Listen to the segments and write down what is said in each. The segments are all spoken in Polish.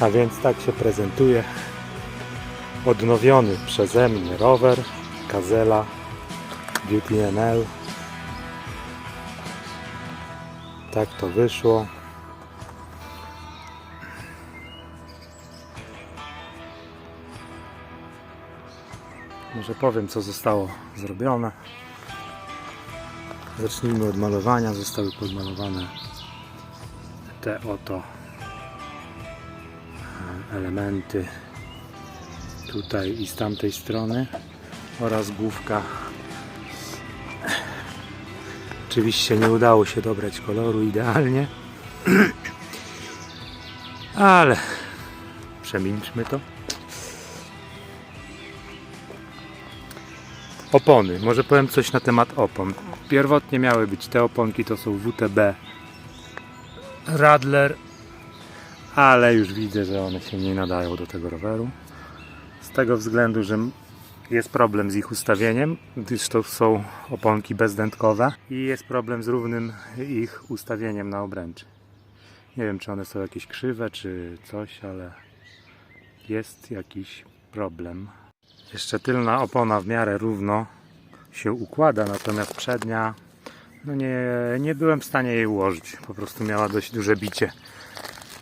A więc tak się prezentuje odnowiony przeze mnie rower Gazela Beauty NL. Tak to wyszło. Może powiem co zostało zrobione. Zacznijmy od malowania. Zostały podmalowane te oto elementy tutaj i z tamtej strony oraz główka. Oczywiście nie udało się dobrać koloru idealnie ale przemilczmy to. Opony, może powiem coś na temat opon. Pierwotnie miały być te oponki to są WTB Radler ale już widzę, że one się nie nadają do tego roweru. Z tego względu, że jest problem z ich ustawieniem, gdyż to są oponki bezdętkowe i jest problem z równym ich ustawieniem na obręczy. Nie wiem, czy one są jakieś krzywe, czy coś, ale jest jakiś problem. Jeszcze tylna opona w miarę równo się układa, natomiast przednia no nie, nie byłem w stanie jej ułożyć. Po prostu miała dość duże bicie.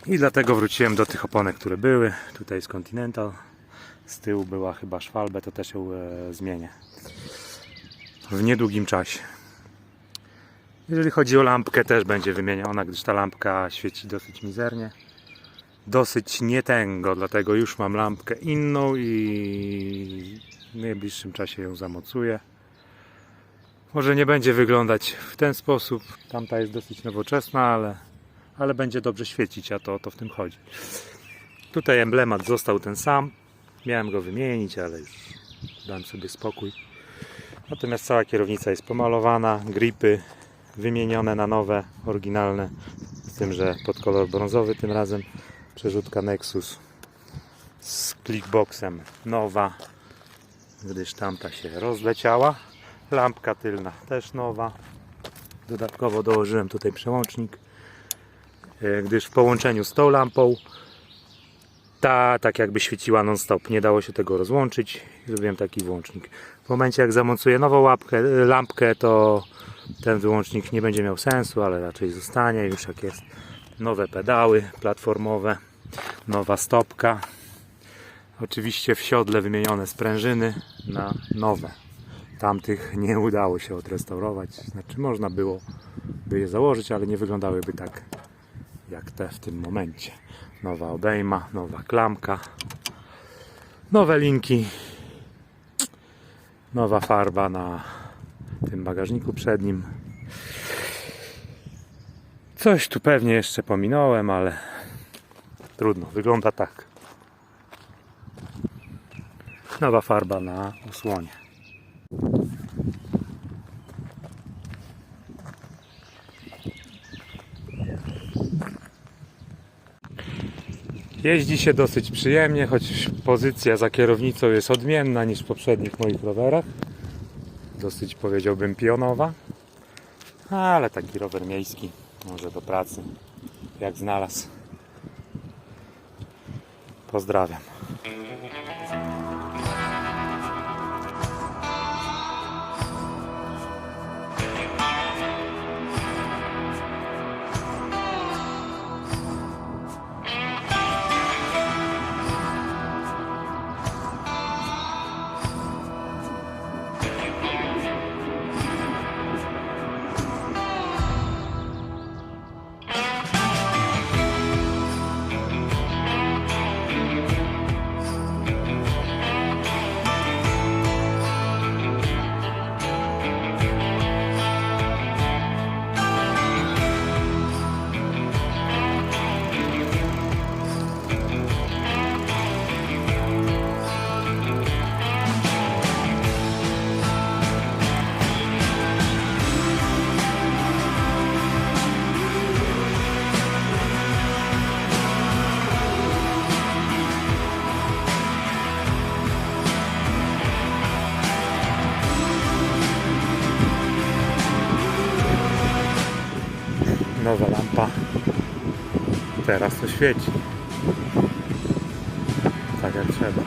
I dlatego wróciłem do tych oponek, które były. Tutaj jest Continental. Z tyłu była chyba Schwalbe, to też ją e, zmienię. W niedługim czasie. Jeżeli chodzi o lampkę, też będzie wymieniona, gdyż ta lampka świeci dosyć mizernie. Dosyć nietęgo, dlatego już mam lampkę inną i w najbliższym czasie ją zamocuję. Może nie będzie wyglądać w ten sposób. Tamta jest dosyć nowoczesna, ale ale będzie dobrze świecić, a to to w tym chodzi. Tutaj emblemat został ten sam. Miałem go wymienić, ale już dałem sobie spokój. Natomiast cała kierownica jest pomalowana, gripy wymienione na nowe, oryginalne, z tym, że pod kolor brązowy tym razem. Przerzutka Nexus z clickboxem nowa, gdyż tamta się rozleciała. Lampka tylna też nowa. Dodatkowo dołożyłem tutaj przełącznik gdyż w połączeniu z tą lampą ta tak jakby świeciła non stop. Nie dało się tego rozłączyć. Zrobiłem taki włącznik. W momencie jak zamocuję nową łapkę, e, lampkę, to ten wyłącznik nie będzie miał sensu, ale raczej zostanie już jak jest. Nowe pedały platformowe, nowa stopka. Oczywiście w siodle wymienione sprężyny na nowe. Tamtych nie udało się odrestaurować. Znaczy można było by je założyć, ale nie wyglądałyby tak jak te w tym momencie. Nowa obejma, nowa klamka, nowe linki, nowa farba na tym bagażniku przednim. Coś tu pewnie jeszcze pominąłem, ale trudno, wygląda tak. Nowa farba na osłonie. Jeździ się dosyć przyjemnie, choć pozycja za kierownicą jest odmienna niż w poprzednich moich rowerach. Dosyć powiedziałbym pionowa. Ale taki rower miejski, może do pracy, jak znalazł. Pozdrawiam. Nowa lampa. Teraz to świeci. Tak jak trzeba.